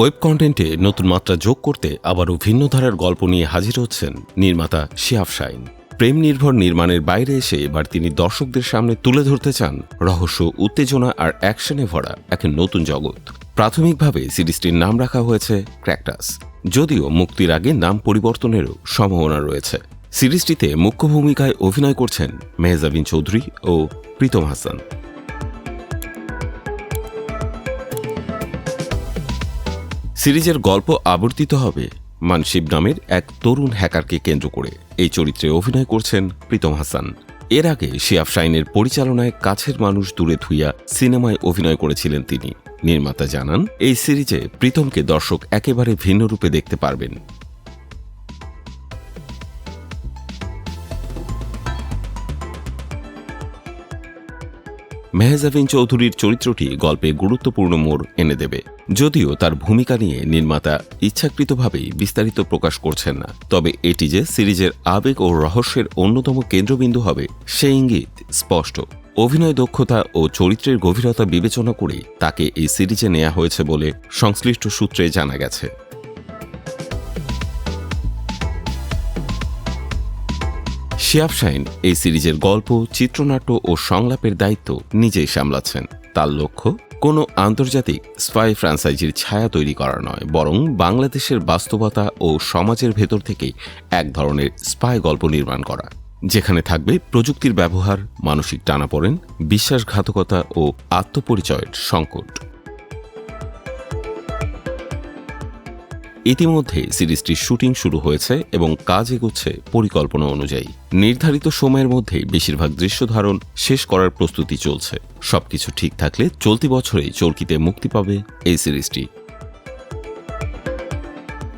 Web কন্টেন্টে নতুন মাত্রা যোগ করতে আবারও ভিন্ন ধারার গল্প নিয়ে হাজির হচ্ছেন নির্মাতা শিয়াফ শাইন। প্রেম নির্ভর নির্মাণের বাইরে এসে এবার তিনি দর্শকদের সামনে তুলে ধরতে চান রহস্য, উত্তেজনা আর অ্যাকশনে ভরা এক নতুন জগৎ। প্রাথমিকভাবে সিরিজটির নাম রাখা হয়েছে ক্র্যাকটাস, যদিও মুক্তির আগে নাম পরিবর্তনেরও সম্ভাবনা রয়েছে। সিরিজটিতে মুখ্য ভূমিকায় অভিনয় করছেন মেহজাবিন চৌধুরী ও প্রীতম হাসান। সিরিজের গল্প আবর্তিত হবে। মানসিব নামের এক তরুণ হ্যাকারকে কেন্দ্র করে এই চরিত্রে অভিনয় করছেন প্রীতম হাসান। এর আগে শিয়াফ শাইনের পরিচালনায় কাছের মানুষ দূরে ধুইয়া সিনেমায় অভিনয় করেছিলেন তিনি। নির্মাতা জানান, এই সিরিজে প্রীতমকে দর্শক একেবারে ভিন্ন রূপে দেখতে পারবেন। মেহজাবিন চৌধুরীর চরিত্রটি গল্পে গুরুত্বপূর্ণ মোড় এনে দেবে। যদিও তার ভূমিকা নিয়ে নির্মাতা ইচ্ছাকৃতভাবেই বিস্তারিত প্রকাশ করছেন না। তবে এটি যে সিরিজের আবেগ ও রহস্যের অন্যতম কেন্দ্রবিন্দু হবে, সে ইঙ্গিত স্পষ্ট। অভিনয় দক্ষতা ও চরিত্রের গভীরতা বিবেচনা করে তাকে এই সিরিজে নেওয়া হয়েছে বলে সংশ্লিষ্ট সূত্রে জানা গেছে। শিয়াব এই সিরিজের গল্প, চিত্রনাট্য ও সংলাপের দায়িত্ব নিজেই সামলাচ্ছেন। তার লক্ষ্য, কোনো আন্তর্জাতিক স্পাই ফ্রাঞ্চাইজির ছায়া তৈরি করা নয়, বরং বাংলাদেশের বাস্তবতা ও সমাজের ভেতর থেকে এক ধরনের স্পাই গল্প নির্মাণ করা, যেখানে থাকবে প্রযুক্তির ব্যবহার, মানসিক টানাপোড়েন, বিশ্বাসঘাতকতা ও আত্মপরিচয়ের সংকট। ইতিমধ্যে সিরিজটির শুটিং শুরু হয়েছে এবং কাজ এগোচ্ছে পরিকল্পনা অনুযায়ী। নির্ধারিত সময়ের মধ্যে বেশিরভাগ দৃশ্য ধারণ শেষ করার প্রস্তুতি চলছে। সবকিছু ঠিক থাকলে চলতি বছরেই চরকিতে মুক্তি পাবে এই সিরিজটি।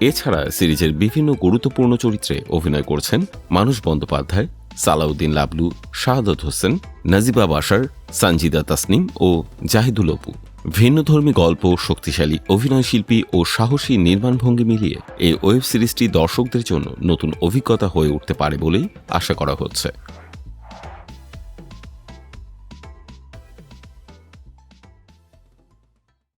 এছাড়া সিরিজের বিভিন্ন গুরুত্বপূর্ণ চরিত্রে অভিনয় করছেন মানুষ বন্দ্যোপাধ্যায়, সালাউদ্দিন লাবলু, শাহাদত হোসেন, নাজিবা বাসার সানজিদা তাসনিম ও জাহিদুল অপু। ভিন্নধর্মী গল্প, শক্তিশালী অভিনয়শিল্পী ও সাহসী নির্মাণভঙ্গি মিলিয়ে এই ওয়েব সিরিজটি দর্শকদের জন্য নতুন অভিজ্ঞতা হয়ে উঠতে পারে বলেই আশা করা হচ্ছে।